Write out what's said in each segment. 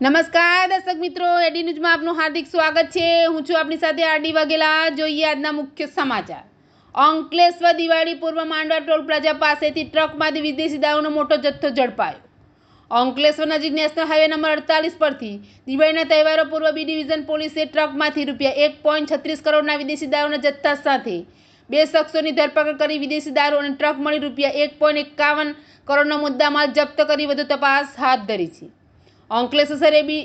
નમસ્કાર, દર્શક મિત્રો, એડી ન્યૂઝમાં આપનું હાર્દિક સ્વાગત છે. હું છું આપની સાથે આરડી વાઘેલા. જોઈએ આજના મુખ્ય સમાચાર. અંકલેશ્વર દિવાળી પૂર્વ માંડવા ટોલ પ્લાઝા પાસેથી ટ્રકમાંથી વિદેશી દારૂનો મોટો જથ્થો ઝડપાયો. અંકલેશ્વર નજીક નેશનલ હાઈવે નંબર અડતાલીસ પરથી દિવાળીના તહેવારો પૂર્વ બી ડિવિઝન પોલીસે ટ્રકમાંથી રૂપિયા એક પોઈન્ટ છત્રીસ કરોડના વિદેશી દારૂના જથ્થા સાથે બે શખ્સોની ધરપકડ કરી વિદેશી દારૂ અને ટ્રક મળી રૂપિયા એક પોઈન્ટ એકાવન કરોડનો મુદ્દામાલ જપ્ત કરી. વધુ તપાસ હાથ ધરી છે. અંકલેશ્વર બી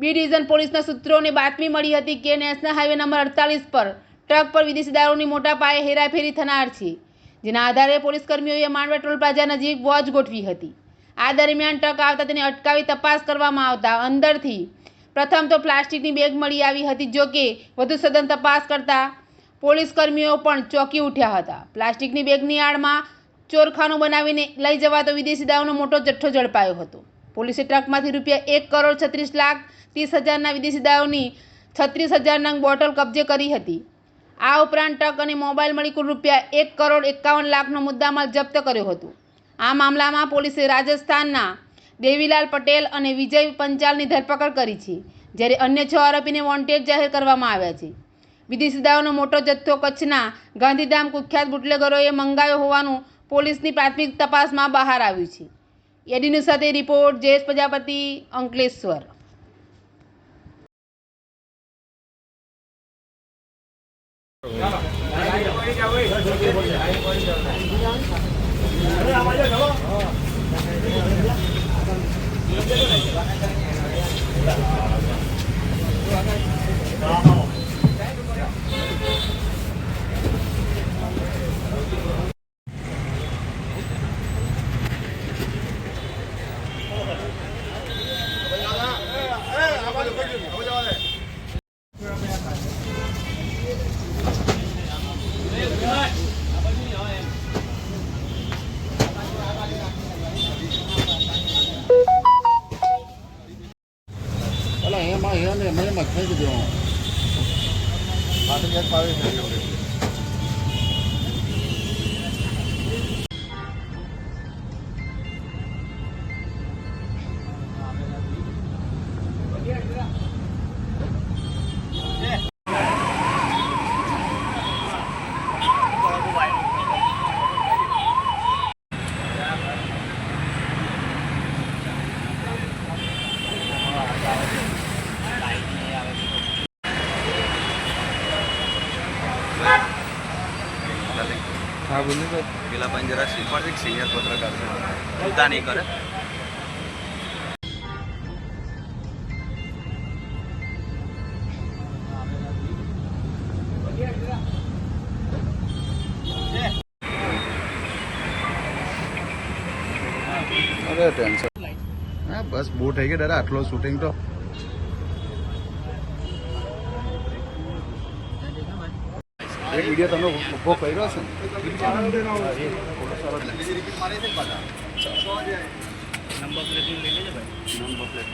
બી ડિવિઝન પોલીસના સૂત્રોને બાતમી મળી હતી કે નેશનલ હાઈવે નંબર અડતાલીસ પર ટ્રક પર વિદેશી દારૂની મોટા પાયે હેરાફેરી થનાર છે, જેના આધારે પોલીસ કર્મીઓએ માંડવા ટોલ પ્લાઝા નજીક વોચ ગોઠવી હતી. આ દરમિયાન ટ્રક આવતા તેને અટકાવી તપાસ કરવામાં આવતા અંદરથી પ્રથમ તો પ્લાસ્ટિકની બેગ મળી આવી હતી, જો કે વધુ સઘન તપાસ કરતા પોલીસ કર્મીઓ પણ ચોંકી ઉઠ્યા હતા. પ્લાસ્ટિકની બેગની આડમાં ચોરખાનું બનાવીને લઈ જવાતો વિદેશી દાવનો મોટો જથ્થો ઝડપાયો હતો. પોલીસે ટ્રકમાંથી રૂપિયા એક કરોડ છત્રીસ લાખ ત્રીસ હજારના વિદેશી દારૂની છત્રીસ હજાર નંગ બોટલ કબજે કરી હતી. આ ઉપરાંત ટ્રક અને મોબાઈલ મળી કુલ રૂપિયા એક કરોડ એકાવન લાખનો મુદ્દામાલ જપ્ત કર્યો હતો. આ મામલામાં પોલીસે રાજસ્થાનના દેવીલાલ પટેલ અને વિજય પંચાલની ધરપકડ કરી છે, જ્યારે અન્ય છ આરોપીને વોન્ટેડ જાહેર કરવામાં આવ્યા છે. વિદેશી દારૂનો મોટો જથ્થો કચ્છના ગાંધીધામ કુખ્યાત બુટલેગરોએ મંગાવ્યો હોવાનું પોલીસની પ્રાથમિક તપાસમાં બહાર આવ્યું છે. એડીન્યૂઝ સાથે રિપોર્ટ જયેશ પ્રજાપતિ અંકલેશ્વર. અલા એમાં અહીંયા ને એમાં એમાં હા બોલી ભાઈ પેલા પણ જરા શીખવાડ એક સિનિયર પત્રકાર છે ચિંતા નહીં કરે ટેન્શન. હા, બસ બહુ થઈ ગઈ દાદા આટલો શૂટિંગ તો. એક વીડિયો તમે ઊભો કર્યો છે નંબર પ્લેટ લઈ લેજો ભાઈ. Number plate